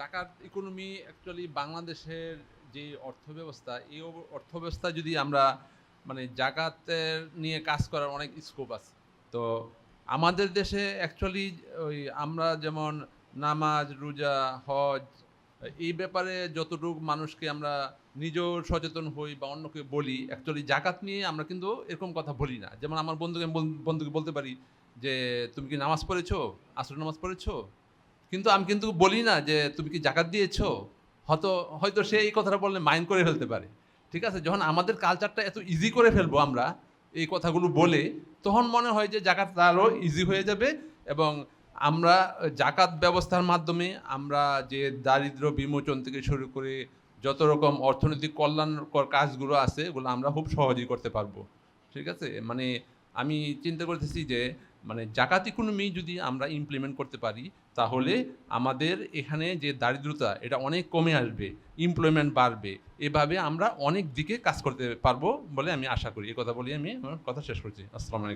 জাকাত economy actually বাংলাদেশের যে অর্থব্যবস্থা, এই অর্থব্যবস্থা যদি আমরা মানে জাকাতের নিয়ে কাজ করার অনেক স্কোপ আছে। তো আমাদের দেশে অ্যাকচুয়ালি ওই আমরা যেমন নামাজ, রোজা, হজ, এই ব্যাপারে যতটুকু মানুষকে আমরা নিজেও সচেতন হই বা অন্যকে বলি অ্যাকচুয়ালি জাকাত নিয়ে আমরা কিন্তু এরকম কথা বলি না। যেমন আমার বন্ধুকে বন্ধুকে বলতে পারি যে, তুমি কি নামাজ পড়েছো? আসর নামাজ পড়েছো? কিন্তু আমি কিন্তু বলি না যে তুমি কি জাকাত দিয়েছ? হয়তো হয়তো সে এই কথাটা বললে মাইন্ড করে ফেলতে পারে। ঠিক আছে? যখন আমাদের কালচারটা এত ইজি করে ফেলব আমরা, এই কথাগুলো বলে, তখন মনে হয় যে জাকাত আরও ইজি হয়ে যাবে এবং আমরা জাকাত ব্যবস্থার মাধ্যমে আমরা যে দারিদ্র বিমোচন থেকে শুরু করে যত রকম অর্থনৈতিক কল্যাণকর কাজগুলো আছে, এগুলো আমরা খুব সহজেই করতে পারব। ঠিক আছে? মানে আমি চিন্তা করতেছি যে মানে জাকাত ইকোনমি যদি আমরা ইমপ্লিমেন্ট করতে পারি তাহলে আমাদের এখানে যে দারিদ্রতা এটা অনেক কমে আসবে এমপ্লয়মেন্ট বাড়বে। এভাবে আমরা অনেক দিকে কাজ করতে পারব বলে আমি আশা করি। এই কথা বলি আমি আমার কথা শেষ করছি। আসসালামু আলাইকুম।